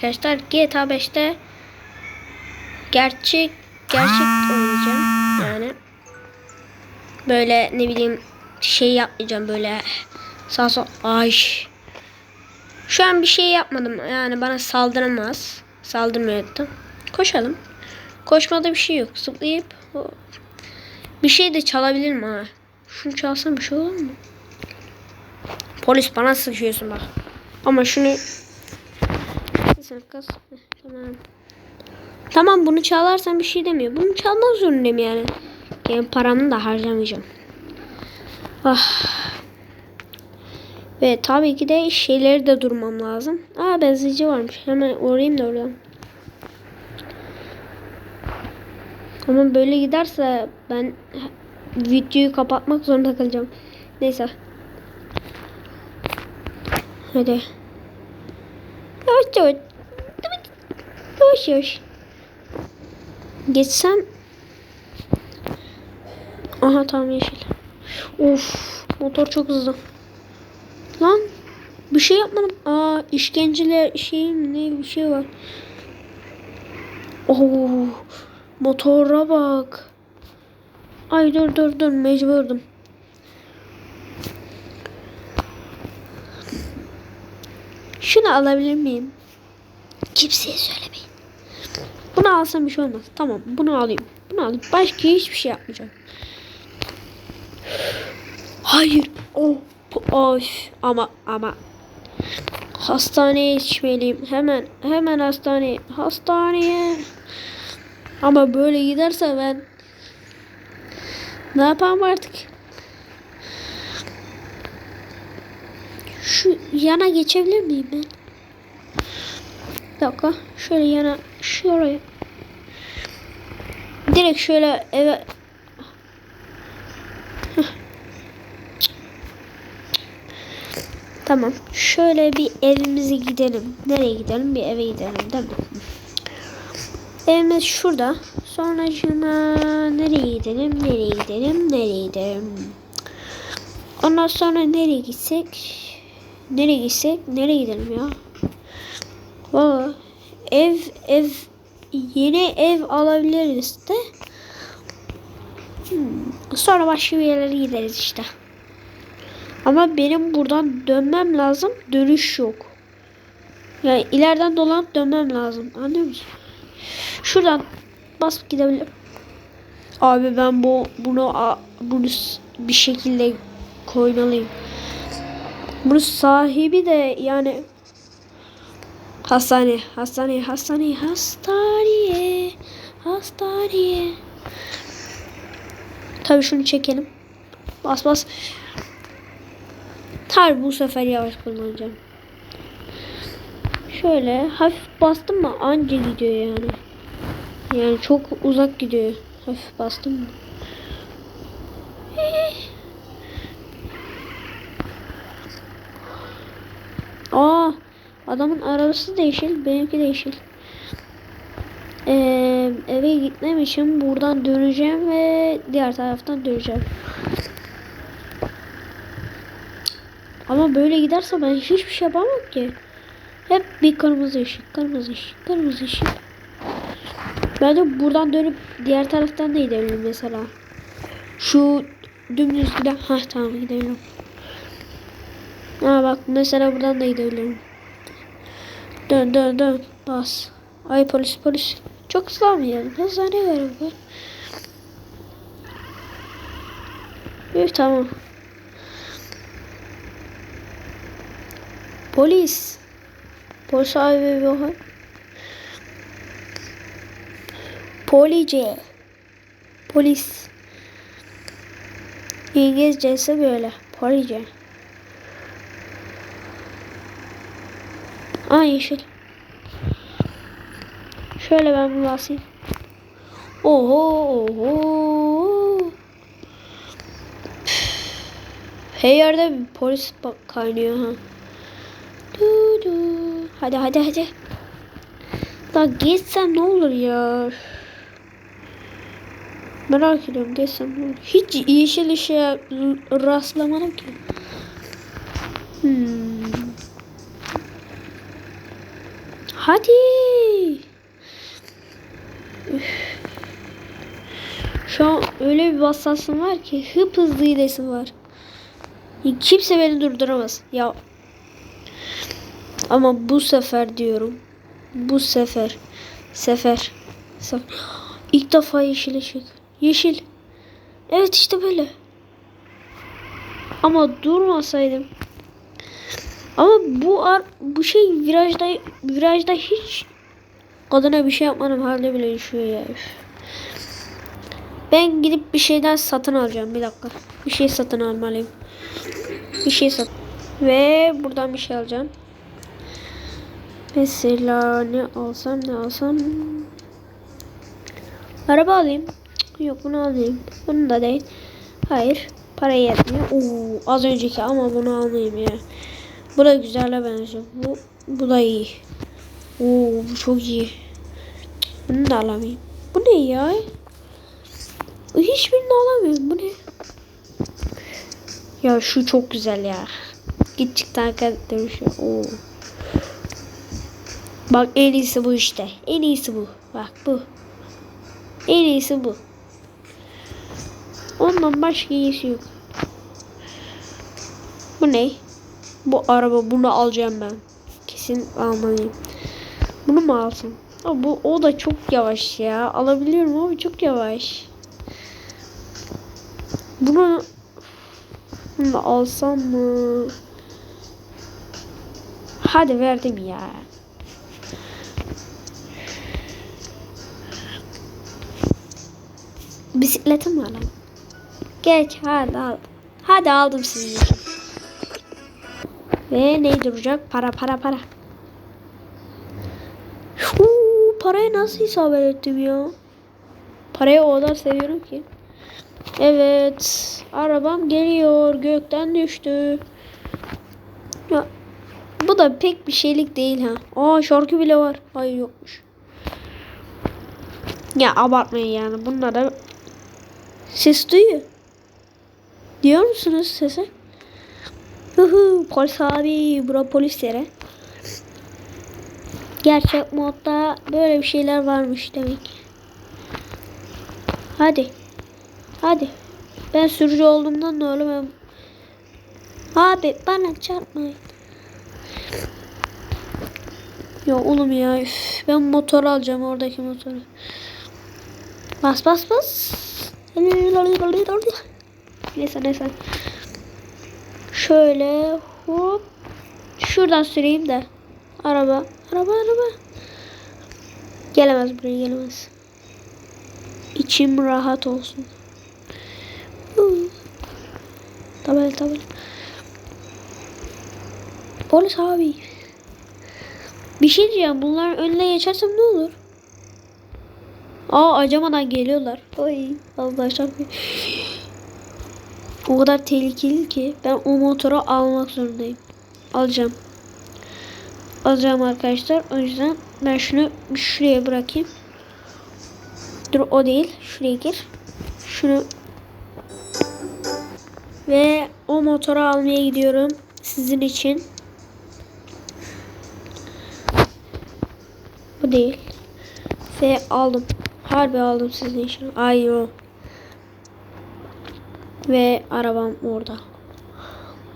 Arkadaşlar GTA 5'te gerçek gerçek oynayacağım yani. Böyle ne bileyim şey yapmayacağım böyle sağ sol ay. Şu an bir şey yapmadım yani bana saldıramaz. Saldırmıyordu. Koşalım. Koşmada bir şey yok. Zıplayıp bir şey de çalabilirim ha. Şunu çalsam bir şey olur mu? Polis bana sıkıyorsun bak. Ama şunu Sen. Heh, Tamam. Tamam bunu çalarsan bir şey demiyor. Bunu çalmak zorundayım yani. Yani paramı da harcamayacağım. Ah. Ve tabii ki de şeyleri de durmam lazım. Aa benzinci varmış. Hemen uğrayayım da oradan. Ama böyle giderse ben videoyu kapatmak zorunda kalacağım. Neyse. Hadi. Yavaş yavaş. Yavaş yavaş. Geçsem. Aha tamam yeşil. Of motor çok hızlı. Lan bir şey yapmadım. Aa işkenceler şey mi ne bir şey var. Oo motora bak. Ay dur dur dur mecburdum. Şunu alabilir miyim? Kimseye söylemeyin. Bunu alsam bir şey olmaz. Tamam bunu alayım. Bunu alayım. Başka hiçbir şey yapmayacağım. Hayır. Oh. Of. Ama ama. Hastaneye yetişmeliyim. Hemen hemen hastaneye. Hastaneye. Ama böyle giderse ben ne yapayım artık? Şu yana geçebilir miyim ben? Bir dakika. Şöyle yana şuraya. Direkt şöyle eve. Tamam. Şöyle bir evimize gidelim. Nereye gidelim? Bir eve gidelim değil mi? Evimiz şurada. Sonra şuna nereye gidelim? Nereye gidelim? Nereye gidelim? Ondan sonra nereye gitsek? Nereye gitsek? Nereye gidelim ya? Valla ev ev yeni ev alabiliriz de. Hmm, Sonra başka bir yerlere gideriz işte. Ama benim buradan dönmem lazım. Dönüş yok. Yani ileriden dolanıp dönmem lazım. Anlıyor musun? Şuradan basıp gidebilirim. Abi ben bu bunu bunu bir şekilde koymalıyım. Bunun sahibi de yani hastane, hastane, hastane, hastaneye, hastaneye. Tabii şunu çekelim. Bas bas. Tabii bu sefer yavaş kullanacağım. Şöyle hafif bastım mı anca gidiyor yani. Yani çok uzak gidiyor. Hafif bastım mı? Aa, adamın arabası değişil, benimki değişil. Ee, eve gitmem için buradan döneceğim ve diğer taraftan döneceğim. Ama böyle giderse ben hiçbir şey yapamam ki. Hep bir kırmızı ışık, kırmızı ışık, kırmızı ışık. Ben de buradan dönüp diğer taraftan da gidebilirim mesela. Şu dümdüz giden, ha tamam gidebilirim. Ha bak mesela buradan da gidebilirim. Dön dön dön bas. Ay polis polis. Çok ıslanmayalım. Hızlanıyor galiba. Üf tamam. Polis. Polis abi bakar. Police. Polis. İngilizcesi böyle. Police. Aa yeşil. Şöyle ben bir basayım. Oho oho. Her yerde polis kaynıyor ha. Du du. Hadi hadi hadi. Lan geçsem ne olur ya. Merak ediyorum geçsem ne olur. Hiç yeşil ışığa rastlamadım ki. Hmm. Hadi. Şu an öyle bir bassasım var ki hıp hızlı gidesim var. Kimse beni durduramaz. Ya ama bu sefer diyorum. Bu sefer. Sefer. sefer. İlk defa yeşil ışık. Yeşil. Evet işte böyle. Ama durmasaydım. Ama bu ar bu şey virajda virajda hiç kadına bir şey yapmanın halde bile düşüyor ya. Ben gidip bir şeyden satın alacağım. Bir dakika. Bir şey satın almalıyım. Bir şey sat. Ve buradan bir şey alacağım. Mesela ne alsam ne alsam. Araba alayım. Yok bunu alayım. Bunu da değil. Hayır. Para yetmiyor. Oo, az önceki ama bunu almayayım ya. Bu da güzele benziyor. Bu, bu da iyi. Oo, bu çok iyi. Bunu da alamayayım. Bu ne ya? Hiçbirini alamıyorum. Bu ne? Ya şu çok güzel ya. Git çık tanka dönüşüyor. Oo. Bak en iyisi bu işte. En iyisi bu. Bak bu. En iyisi bu. Ondan başka iyisi yok. Bu ne? Bu araba bunu alacağım ben. Kesin almalıyım. Bunu mu alsam? Aa, bu o da çok yavaş ya. Alabiliyorum ama çok yavaş. Bunu bunu alsam mı? Hadi verdim ya. Bisikletim var lan. Geç hadi al. Hadi aldım için. Ve ne duracak? Para para para. Huu, parayı nasıl isabet ettim ya? Parayı o kadar seviyorum ki. Evet. Arabam geliyor. Gökten düştü. Ya, bu da pek bir şeylik değil ha. Aa şarkı bile var. Hayır yokmuş. Ya abartmayın yani. Bunlara ses duyuyor. Diyor musunuz sese? Hı polis abi. Bura polis yere. Gerçek modda böyle bir şeyler varmış demek. Hadi. Hadi. Ben sürücü olduğumdan da öyle Abi bana çarpmayın. Ya oğlum ya üf, ben motor alacağım oradaki motoru. Bas bas bas. Neyse neyse. Şöyle hop. Şuradan süreyim de. Araba. Araba araba. Gelemez buraya gelemez. İçim rahat olsun. Tabela tabela. Polis abi. Bir şey diyeceğim. Bunların önüne geçersem ne olur? Aa acamadan geliyorlar. Ay Allah çarpıyor. O kadar tehlikeli ki ben o motoru almak zorundayım. Alacağım. Alacağım arkadaşlar. O yüzden ben şunu şuraya bırakayım. Dur o değil. Şuraya gir. Şunu ve o motoru almaya gidiyorum sizin için. Bu değil. Ve aldım. Harbi aldım sizin için. Ay o. Ve arabam orada.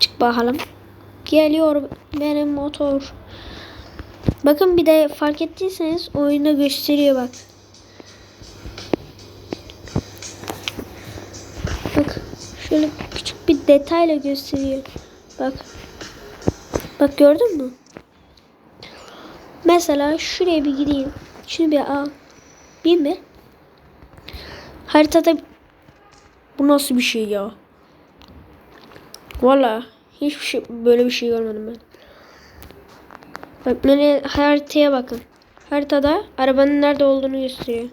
Çık bakalım. Geliyor benim motor. Bakın bir de fark ettiyseniz oyunda gösteriyor bak. Bak şöyle küçük bir detayla gösteriyor. Bak. Bak gördün mü? Mesela şuraya bir gideyim. Şunu bir al. Bin mi? Haritada bu nasıl bir şey ya? Valla hiçbir şey böyle bir şey görmedim ben. Bak nereye haritaya bakın. Haritada arabanın nerede olduğunu gösteriyor.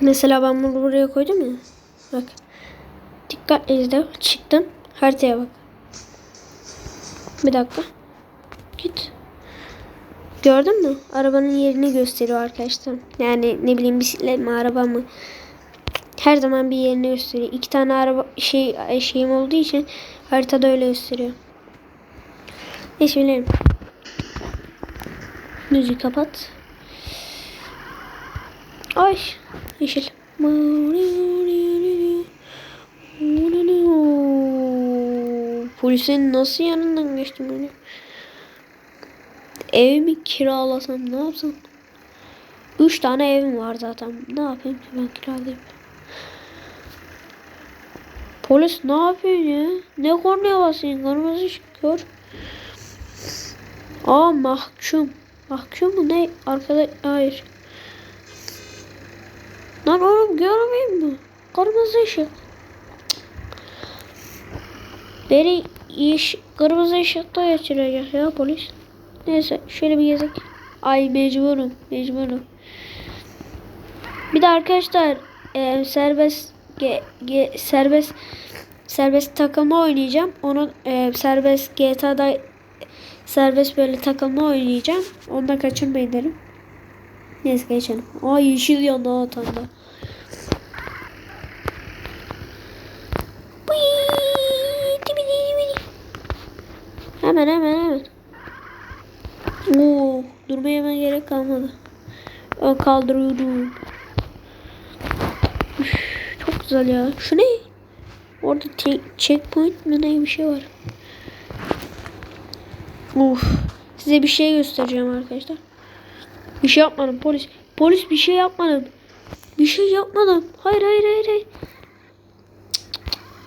Mesela ben bunu buraya koydum ya. Bak. Dikkatli izle. Çıktım. Haritaya bak. Bir dakika. Git. Gördün mü? Arabanın yerini gösteriyor arkadaşlar. Yani ne bileyim bisiklet mi araba mı? Her zaman bir yerini gösteriyor. İki tane araba şey şeyim olduğu için haritada öyle gösteriyor. Neyse bilelim. Müziği kapat. Ay yeşil. Polisin nasıl yanından geçtim öyle? Evimi kiralasam ne yapsam? Üç tane evim var zaten. Ne yapayım ki ben kiralayayım? Polis ne yapıyor ya? Ne kornaya basıyorsun? Kırmızı ışık gör. Aa mahkum. Mahkum mu ne? Arkada hayır. Lan oğlum görmeyeyim mi? Kırmızı ışık. Beni iş kırmızı ışıkta geçirecek ya polis. Neyse şöyle bir gezek. Ay mecburum mecburum. Bir de arkadaşlar e, serbest ge, ge, serbest serbest takılma oynayacağım. Onun e, serbest GTA'da serbest böyle takılma oynayacağım. Ondan kaçırmayın derim. Neyse geçelim. Ay yeşil yandı da. Hemen hemen hemen. Oo, durmaya hemen gerek kalmadı. Kaldırıyorum. Güzel ya. Şu ne? Orada checkpoint mi ne bir şey var. Uf. Size bir şey göstereceğim arkadaşlar. Bir şey yapmadım polis. Polis bir şey yapmadım. Bir şey yapmadım. Hayır hayır hayır.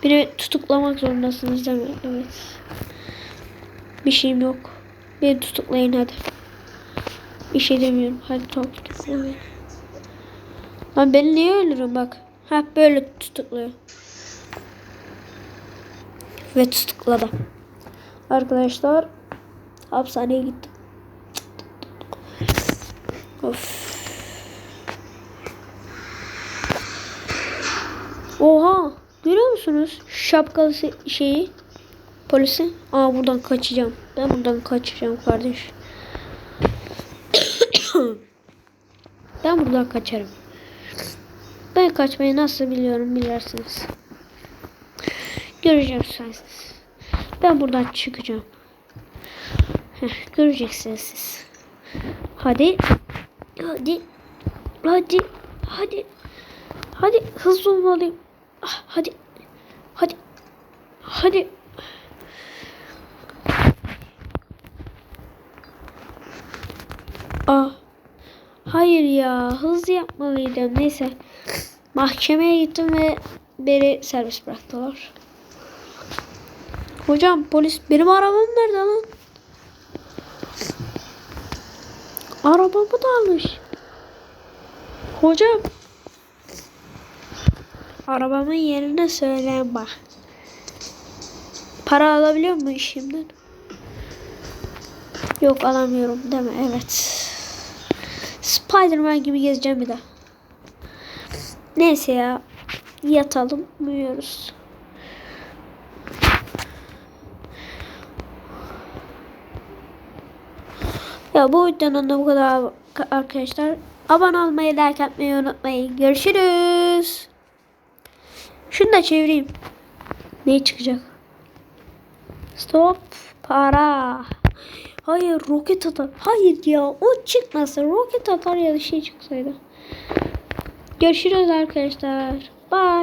Beni tutuklamak zorundasınız değil mi? Evet. Bir şeyim yok. Beni tutuklayın hadi. Bir şey demiyorum. Hadi tutuklayın. Lan beni niye öldürün bak. Ha böyle tutukluyor. Ve tutukladı. Arkadaşlar hapishaneye gittim. Of. Oha! Görüyor musunuz? Şapkalı şeyi. Polisi. Aa buradan kaçacağım. Ben buradan kaçacağım kardeş. ben buradan kaçarım. Ben kaçmayı nasıl biliyorum bilirsiniz. Göreceksiniz. Ben buradan çıkacağım. Heh, göreceksiniz siz. Hadi. Hadi. Hadi. Hadi. Hadi hızlı olmalıyım. Ah, Hadi. Hadi. Hadi. Ah. Hayır ya. Hızlı yapmalıydım. Neyse. Mahkemeye gittim ve beni serbest bıraktılar. Hocam polis benim arabam nerede lan? Arabamı da almış. Hocam. Arabamın yerine söyleyin bak. Para alabiliyor mu işimden? Yok alamıyorum değil mi? Evet. Spiderman gibi gezeceğim bir de. Neyse ya. Yatalım. Uyuyoruz. Ya bu videonun da bu kadar arkadaşlar. Abone olmayı, like atmayı unutmayın. Görüşürüz. Şunu da çevireyim. Ne çıkacak? Stop. Para. Hayır roket atar. Hayır ya o çıkmasın. Roket atar ya da şey çıksaydı. Görüşürüz arkadaşlar. Bye.